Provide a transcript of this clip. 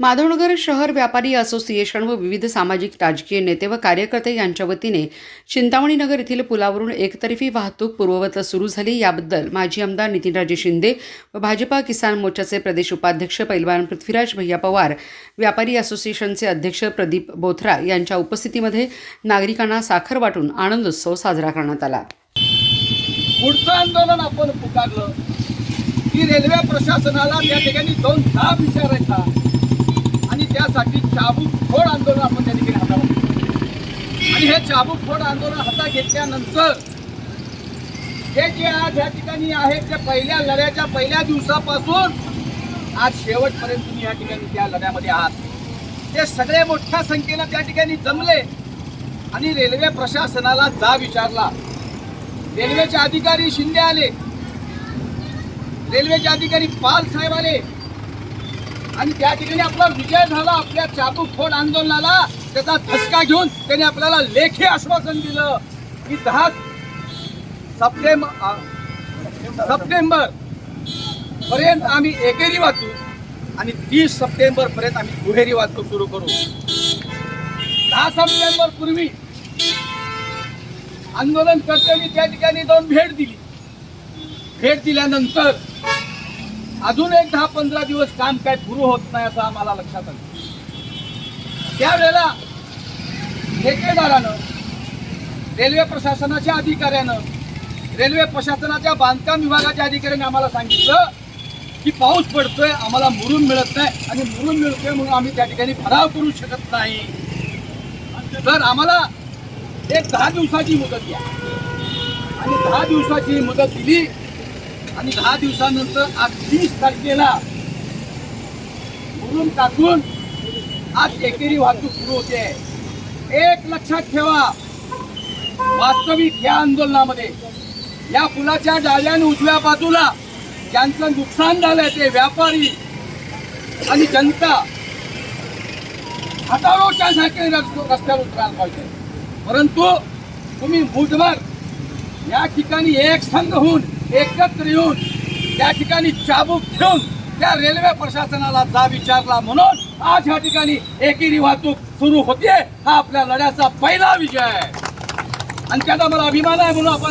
माधवनगर शहर व्यापारी असोसिएशन व विविध सामाजिक राजकीय नेते व कार्यकर्ते यांच्या वतीने चिंतामणी नगर येथील पुलावरून एकतर्फी वाहतूक पूर्ववत सुरू झाली. याबद्दल माजी आमदार नितीनराजे शिंदे व भाजपा किसान मोर्चाचे प्रदेश उपाध्यक्ष पैलवान पृथ्वीराज भैया पवार व्यापारी असोसिएशनचे अध्यक्ष प्रदीप बोथरा यांच्या उपस्थितीमध्ये नागरिकांना साखर वाटून आनंदोत्सव साजरा करण्यात आला. पुढचं आंदोलन आपण पुकारलं. की रेल्वे प्रशासनाला त्या ठिकाणी दोन जाब विचारायचा त्यासाठी चाबूक फोड आंदोलन आपण त्या ठिकाणी हाताळलं आणि हे चाबूक फोड आंदोलन हातात घेतल्यानंतर हे जे आज या ठिकाणी आहे ते पहिल्या लढ्याच्या पहिल्या दिवसापासून आज शेवटपर्यंत तुम्ही या ठिकाणी त्या लढ्यामध्ये आहात. ते सगळे मोठ्या संख्येनं त्या ठिकाणी जमले आणि रेल्वे प्रशासनाला जा विचारला. रेल्वेचे अधिकारी शिंदे आले. रेल्वेचे अधिकारी पाल साहेब आले. आणि त्या ठिकाणी आपला विजय झाला आपल्या चाकू फोड आंदोलनाला. त्याचा धसका घेऊन त्यांनी आपल्याला लेखी आश्वासन दिलं. की दहा सप्टेंबर सप्टेंबर पर्यंत आम्ही एकेरी वाचू आणि तीस सप्टेंबर पर्यंत आम्ही दुहेरी वाचू सुरू करू. दहा सप्टेंबर पूर्वी आंदोलन करते त्या ठिकाणी जाऊन भेट दिली. भेट दिल्यानंतर अजून एक दहा पंधरा दिवस काम काय सुरू होत नाही असं आम्हाला लक्षात आलं. त्यावेळेला ठेकेदारानं रेल्वे प्रशासनाच्या अधिकाऱ्यानं रेल्वे प्रशासनाच्या बांधकाम विभागाच्या अधिकाऱ्याने आम्हाला सांगितलं की पाऊस पडतोय आम्हाला मुरून मिळत नाही आणि मुरून मिळतोय म्हणून आम्ही त्या ठिकाणी भराव करू शकत नाही. तर आम्हाला एक दहा दिवसाची मुदत द्या. आणि दहा दिवसाची मुदत दिली आणि दहा दिवसानंतर आज तीस तारखेला मुरुम टाकून आज एकेरी वाहतूक सुरू होते. एक लक्षात ठेवा वास्तविक या आंदोलनामध्ये या पुलाच्या डाव्या आणि उजव्या बाजूला ज्यांचं नुकसान झालंय ते व्यापारी आणि जनता हजारोच्या संख्येने रस्त्यावर उतरायला पाहिजे. परंतु तुम्ही मुठभर या ठिकाणी एक संघ होऊन एकत्र येऊन त्या ठिकाणी चाबूक ठेवून त्या रेल्वे प्रशासनाला जा विचारला म्हणून आज या ठिकाणी एकेरी वाहतूक सुरू होते हा आपल्या लढ्याचा पहिला विजय आहे. आणि त्याचा मला अभिमान आहे म्हणून आपण